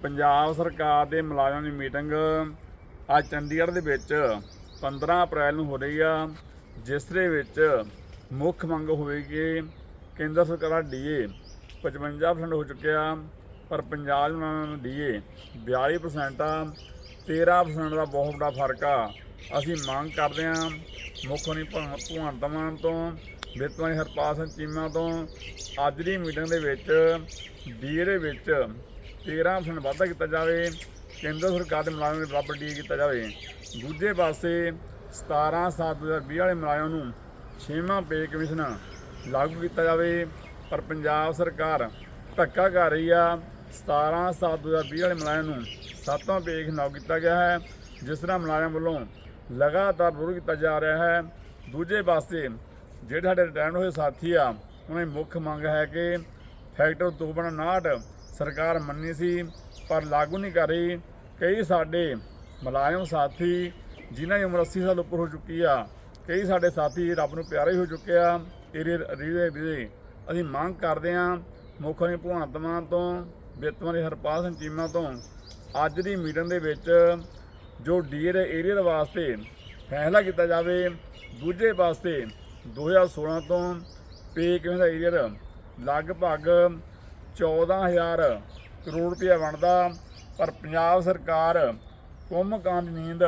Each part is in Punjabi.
ਪੰਜਾਬ ਸਰਕਾਰ ਦੇ ਮੁਲਾਜ਼ਮਾਂ ਦੀ ਮੀਟਿੰਗ ਅੱਜ ਚੰਡੀਗੜ੍ਹ ਦੇ ਵਿੱਚ 15 ਅਪ੍ਰੈਲ ਨੂੰ ਹੋ ਰਹੀ ਆ, ਜਿਸ ਦੇ ਵਿੱਚ ਮੁੱਖ ਮੰਗ ਹੋਵੇਗੀ ਕੇਂਦਰ ਸਰਕਾਰ ਦਾ ਡੀਏ 55% ਹੋ ਚੁੱਕਿਆ, ਪਰ ਪੰਜਾਬ ਨੂੰ ਡੀਏ 42% ਆ 13% ਦਾ ਬਹੁਤ ਵੱਡਾ ਫ਼ਰਕ ਆ। ਅਸੀਂ ਮੰਗ ਕਰਦੇ ਹਾਂ ਮੁੱਖ ਮੰਤਰੀ ਭਗਵੰਤ ਭਗਵੰਤ ਮਾਨ ਤੋਂ ਵਿੱਤ ਮੰਤਰੀ ਹਰਪਾਲ ਸਿੰਘ ਚੀਮਾ ਤੋਂ, ਅੱਜ ਦੀ ਮੀਟਿੰਗ ਦੇ ਵਿੱਚ ਡੀਏ ਦੇ ਵਿੱਚ 13% ਵਾਧਾ ਕੀਤਾ ਜਾਵੇ, ਕੇਂਦਰ ਸਰਕਾਰ ਦੇ ਮੁਲਾਜ਼ਮਾਂ ਦੇ ਬਰਾਬਰ ਡੀ ਕੀਤਾ ਜਾਵੇ। ਦੂਜੇ ਪਾਸੇ 17 7 2020 ਵਾਲੇ ਮੁਲਾਜ਼ਮਾਂ ਨੂੰ ਛੇਵਾਂ ਪੇ ਕਮਿਸ਼ਨ ਲਾਗੂ ਕੀਤਾ ਜਾਵੇ। ਪਰ ਪੰਜਾਬ ਸਰਕਾਰ ਧੱਕਾ ਕਰ ਰਹੀ ਆ। 17 7 2020 ਵਾਲੇ ਮੁਲਾਜ਼ਮਾਂ ਨੂੰ ਸੱਤਵਾਂ ਪੇ ਕਮਿਸ਼ਨ ਲਾਗੂ ਕੀਤਾ ਗਿਆ ਹੈ, ਜਿਸ ਤਰ੍ਹਾਂ ਮੁਲਾਜ਼ਮ ਵੱਲੋਂ ਲਗਾਤਾਰ ਵਿਰੋਧ ਕੀਤਾ ਜਾ ਰਿਹਾ ਹੈ। ਦੂਜੇ ਪਾਸੇ ਜਿਹੜੇ ਸਾਡੇ ਰਿਟਾਇਰ ਹੋਏ ਸਾਥੀ ਆ, ਉਹਨਾਂ ਦੀ ਮੁੱਖ ਮੰਗ ਹੈ ਕਿ ਫੈਕਟਰ 259 ਸਰਕਾਰ ਮੰਨੀ ਸੀ, ਪਰ ਲਾਗੂ ਨਹੀਂ ਕਰ ਰਹੀ। ਕਈ ਸਾਡੇ ਮੁਲਾਜ਼ਮ ਸਾਥੀ ਜਿਨ੍ਹਾਂ ਦੀ ਉਮਰ 80 ਸਾਲ ਉੱਪਰ ਹੋ ਚੁੱਕੀ ਆ, ਕਈ ਸਾਡੇ ਸਾਥੀ ਰੱਬ ਨੂੰ ਪਿਆਰੇ ਹੋ ਚੁੱਕੇ ਆ ਏਰੀਏ ਰੀਦੇ ਵੀਰੇ ਅਸੀਂ ਮੰਗ ਕਰਦੇ ਆ ਮੁੱਖ ਮੰਤਰੀ ਭਗਵੰਤ ਮਾਨ ਤੋਂ, ਵਿੱਤ ਮੰਤਰੀ ਹਰਪਾਲ ਸਿੰਘ ਚੀਮਾ ਤੋਂ, ਅੱਜ ਦੀ ਮੀਟਿੰਗ ਦੇ ਵਿੱਚ ਜੋ ਡੀਅਰ ਦੇ ਏਰੀਆ ਦੇ ਵਾਸਤੇ ਫੈਸਲਾ ਕੀਤਾ ਜਾਵੇ, ਦੂਜੇ ਪਾਸੇ 2016 ਤੋਂ ਪੇ ਕਿਵੇਂ ਦਾ ਏਰੀਆ ਲਗਭਗ 14000 ਕਰੋੜ ਰੁਪਇਆ ਬਣਦਾ, ਪਰ ਪੰਜਾਬ ਸਰਕਾਰ ਕੁੰਭਕਾਂਡ ਦੀ ਨੀਂਦ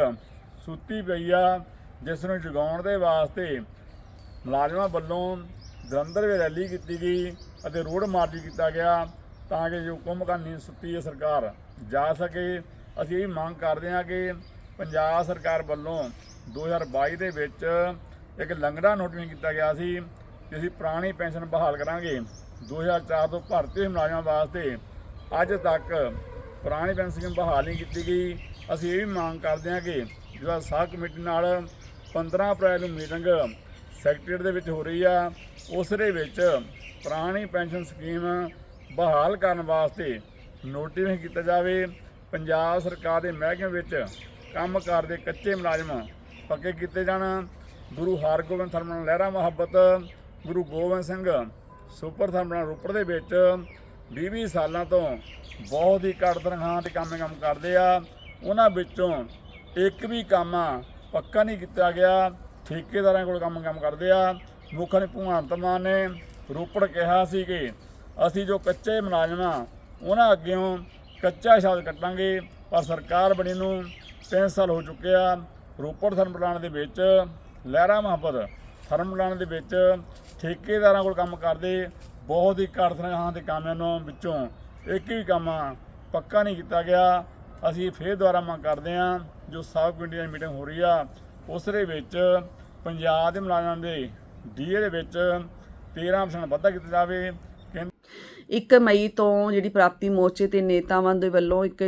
ਸੁੱਤੀ ਪਈ ਆ, ਜਿਸ ਨੂੰ ਜਗਾਉਣ ਦੇ ਵਾਸਤੇ ਮੁਲਾਜ਼ਮਾਂ ਵੱਲੋਂ ਜਲੰਧਰ ਵਿੱਚ ਰੈਲੀ ਕੀਤੀ ਗਈ ਅਤੇ ਰੋਡ ਮਾਰਚ ਕੀਤਾ ਗਿਆ ਤਾਂ ਕਿ ਜੋ ਕੁੰਭਕਾਂਡ ਨੀਂਦ ਸੁੱਤੀ ਹੈ, ਸਰਕਾਰ ਜਾ ਸਕੇ। ਅਸੀਂ ਇਹ ਮੰਗ ਕਰਦੇ ਹਾਂ ਕਿ ਪੰਜਾਬ ਸਰਕਾਰ ਵੱਲੋਂ 2022 ਦੇ ਵਿੱਚ ਇੱਕ ਲੰਗੜਾ ਨੋਟਿਸ ਕੀਤਾ ਗਿਆ ਸੀ ਕਿ ਅਸੀਂ ਪੁਰਾਣੀ ਪੈਨਸ਼ਨ ਬਹਾਲ ਕਰਾਂਗੇ। 2004 ਤੋਂ ਭਰਤੀ ਮੁਲਾਜ਼ਮਾਂ ਵਾਸਤੇ ਅੱਜ ਤੱਕ ਪੁਰਾਣੀ ਪੈਨਸ਼ਨ ਸਕੀਮ ਬਹਾਲ ਨਹੀਂ ਕੀਤੀ ਗਈ। ਅਸੀਂ ਇਹ ਵੀ ਮੰਗ ਕਰਦੇ ਹਾਂ ਕਿ ਜਿਹੜਾ ਸਾਹ ਕਮੇਟੀ ਨਾਲ 15 ਅਪ੍ਰੈਲ ਨੂੰ ਮੀਟਿੰਗ ਸੈਕਟਰੀਏਟ ਦੇ ਵਿੱਚ ਹੋ ਰਹੀ ਆ ਉਸ ਦੇ ਵਿੱਚ ਪੁਰਾਣੀ ਪੈਨਸ਼ਨ ਸਕੀਮ ਬਹਾਲ ਕਰਨ ਵਾਸਤੇ ਨੋਟਿਸ ਕੀਤਾ ਜਾਵੇ। ਪੰਜਾਬ ਸਰਕਾਰ ਦੇ ਮਹਿਕਮੇ ਵਿੱਚ ਕੰਮ ਕਰਦੇ ਕੱਚੇ ਮੁਲਾਜ਼ਮ ਪੱਕੇ ਕੀਤੇ ਜਾਣ। ਗੁਰੂ Hargobind thermal Lehra Mohabbat, Guru Gobind Singh super thermal Ropar ਦੇ ਵਿੱਚ 20 ਸਾਲਾਂ ਤੋਂ ਬਹੁਤ ਹੀ ਘੱਟ ਤਨਖਾਹਾਂ ਤੇ ਕੰਮ ਕੰਮ ਕਰਦੇ ਆ। ਉਹਨਾਂ ਵਿੱਚੋਂ ਇੱਕ ਵੀ ਕੰਮ ਪੱਕਾ ਨਹੀਂ ਕੀਤਾ ਗਿਆ। ਠੇਕੇਦਾਰਾਂ ਕੋਲ ਕੰਮ ਕੰਮ ਕਰਦੇ ਆ। ਮੁੱਖ ਨੇ ਭਗਵੰਤ ਮਾਨ ਨੇ ਰੋਪੜ ਕਿਹਾ ਸੀ ਕਿ ਅਸੀਂ ਜੋ ਕੱਚੇ ਮੁਲਾਜ਼ਮ ਆ, ਉਹਨਾਂ ਅੱਗੇੋਂ ਕੱਚਾ ਸ਼ਬਦ ਕੱਟਾਂਗੇ, ਪਰ ਸਰਕਾਰ ਬਣੀ ਨੂੰ 3 ਸਾਲ ਹੋ ਚੁੱਕੇ ਆ। ਰੋਪੜ ਥਰਮ ਪਲਾਂਟ ਦੇ ਵਿੱਚ ਲਹਿਰਾ ਮੁਹੱਬਤ ਥਰਮ ਪਲਾਂਟ ਦੇ ਵਿੱਚ ਠੇਕੇਦਾਰਾਂ ਕੋਲ ਕੰਮ ਕਰਦੇ, ਬਹੁਤ ਹੀ ਘੱਟ ਤਨਖਾਹਾਂ ਦੇ ਕਾਮਿਆਂ ਨੂੰ ਵਿੱਚੋਂ ਇੱਕ ਵੀ ਕੰਮ ਪੱਕਾ ਨਹੀਂ ਕੀਤਾ ਗਿਆ। ਅਸੀਂ ਫੇਰ ਦੁਬਾਰਾ ਮੰਗ ਕਰਦੇ ਹਾਂ, ਜੋ ਸਾਬ ਕਮੇਟੀ ਦੀ ਮੀਟਿੰਗ ਹੋ ਰਹੀ ਆ ਉਸ ਦੇ ਵਿੱਚ ਪੰਜਾਬ ਦੇ ਮੁਲਾਜ਼ਮਾਂ ਦੇ ਡੀਏ ਦੇ ਵਿੱਚ 13% ਵਾਧਾ ਕੀਤਾ ਜਾਵੇ। ਕਹਿੰਦੇ 1 ਮਈ ਤੋਂ ਜਿਹੜੀ ਪ੍ਰਾਪਤੀ ਮੋਰਚੇ ਤੇ ਨੇਤਾਵਾਂ ਦੇ ਵੱਲੋਂ ਇੱਕ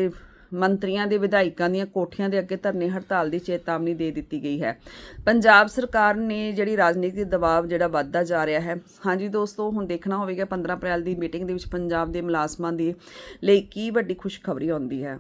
ਮੰਤਰੀਆਂ ਦੇ ਵਿਧਾਇਕਾਂ ਦੀਆਂ ਕੋਠੀਆਂ ਦੇ ਅੱਗੇ ਧਰਨੇ ਹੜਤਾਲ ਦੀ ਚੇਤਾਵਨੀ ਦੇ ਦਿੱਤੀ ਗਈ ਹੈ। ਪੰਜਾਬ ਸਰਕਾਰ ਨੇ ਜਿਹੜੀ ਰਾਜਨੀਤਿਕ ਦਬਾਅ ਜਿਹੜਾ ਵੱਧਦਾ ਜਾ ਰਿਹਾ ਹੈ, ਹਾਂਜੀ ਦੋਸਤੋ, ਹੁਣ ਦੇਖਣਾ ਹੋਵੇਗਾ 15 ਅਪ੍ਰੈਲ ਦੀ ਮੀਟਿੰਗ ਦੇ ਵਿੱਚ ਪੰਜਾਬ ਦੇ ਮੁਲਾਜ਼ਮਾਂ ਦੇ ਲਈ ਕੀ ਵੱਡੀ ਖੁਸ਼ਖਬਰੀ ਆਉਂਦੀ ਹੈ।